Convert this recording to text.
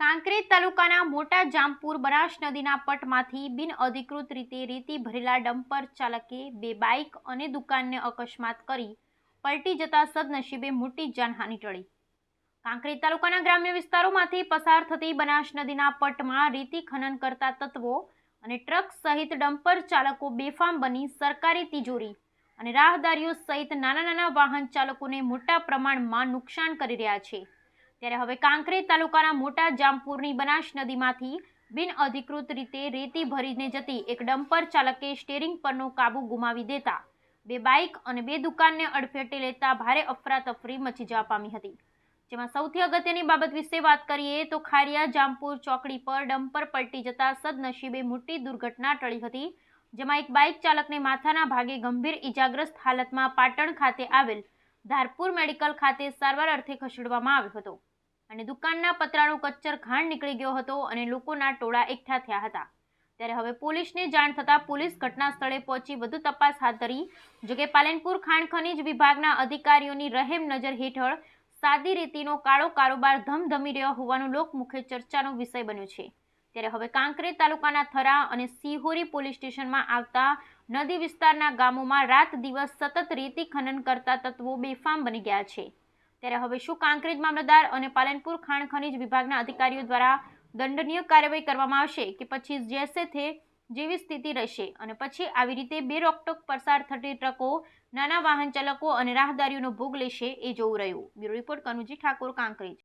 કાંકરેજ તાલુકાના મોટા જામપુર બનાસ નદીના પટમાંથી બિનઅધિકૃત રીતે રેતી ભરેલા ડમ્પર ચાલકે બે બાઇક અને દુકાનને અકસ્માત કરી પલટી જતા સદનસીબે મોટી જાનહાનિ ટળી. કાંકરેજ તાલુકાના ગ્રામ્ય વિસ્તારોમાંથી પસાર થતી બનાસ નદીના પટમાં રેતી ખનન કરતા તત્વો અને ટ્રક સહિત ડમ્પર ચાલકો બેફામ બની સરકારી તિજોરી અને રાહદારીઓ સહિત નાના નાના વાહન ચાલકોને મોટા પ્રમાણમાં નુકસાન કરી રહ્યા છે. ત્યારે હવે કાંકરેજ તાલુકાના મોટા જામપુરની બનાસ નદીમાંથી બિનઅધિકૃત રીતે રેતી ભરીને જતી એક ડમ્પર ચાલકે સ્ટેરિંગ પરનો કાબુ ગુમાવી દેતા બે બાઇક અને બે દુકાનને અડફેટે લેતા ભારે અફરાતફરી મચી જવા પામી હતી. જેમાં સૌથી અગત્યની બાબત વિશે વાત કરીએ તો ખારિયા જામપુર ચોકડી પર ડમ્પર પલટી જતા સદનસીબે મોટી દુર્ઘટના ટળી હતી, જેમાં એક બાઇક ચાલકને માથાના ભાગે ગંભીર ઇજાગ્રસ્ત હાલતમાં પાટણ ખાતે આવેલ ધારપુર મેડિકલ ખાતે સારવાર અર્થે ખસેડવામાં આવ્યો હતો. અને દુકાનના પતરાનો કચ્ચર ખાંડ નીકળી ગયો હતો અને લોકોના ટોળા એકઠા થયા હતા. ત્યારે હવે પોલીસને જાણ થતાં પોલીસ ઘટના સ્થળે પહોંચી વધુ તપાસ હાથ ધરી જોકે પાલનપુર ખાણ ખનીજ વિભાગના અધિકારીઓની રહેમ નજર હેઠળ સાદી રીતિનો કાળો કારોબાર ધમધમી રહ્યો હોવાનું લોકમુખે ચર્ચાનો વિષય બન્યો છે. ત્યારે હવે કાંકરેજ તાલુકાના થરા અને સિહોરી પોલીસ સ્ટેશનમાં આવતા નદી વિસ્તારના ગામોમાં રાત દિવસ સતત રેતી ખનન કરતા તત્વો બેફામ બની ગયા છે. ત્યારે હવે શું કાંકરેજ મામલતદાર અને પાલનપુર ખાણ ખનીજ વિભાગના અધિકારીઓ દ્વારા દંડનીય કાર્યવાહી કરવામાં આવશે કે પછી જેસે થે જેવી સ્થિતિ રહેશે? અને પછી આવી રીતે બે રોકટોક પસાર થતી ટ્રકો, નાના વાહન ચાલકો અને રાહદારીઓનો ભોગ લેશે એ જોવું રહ્યું. Bureau report Kanuji Thakor, Kankrej.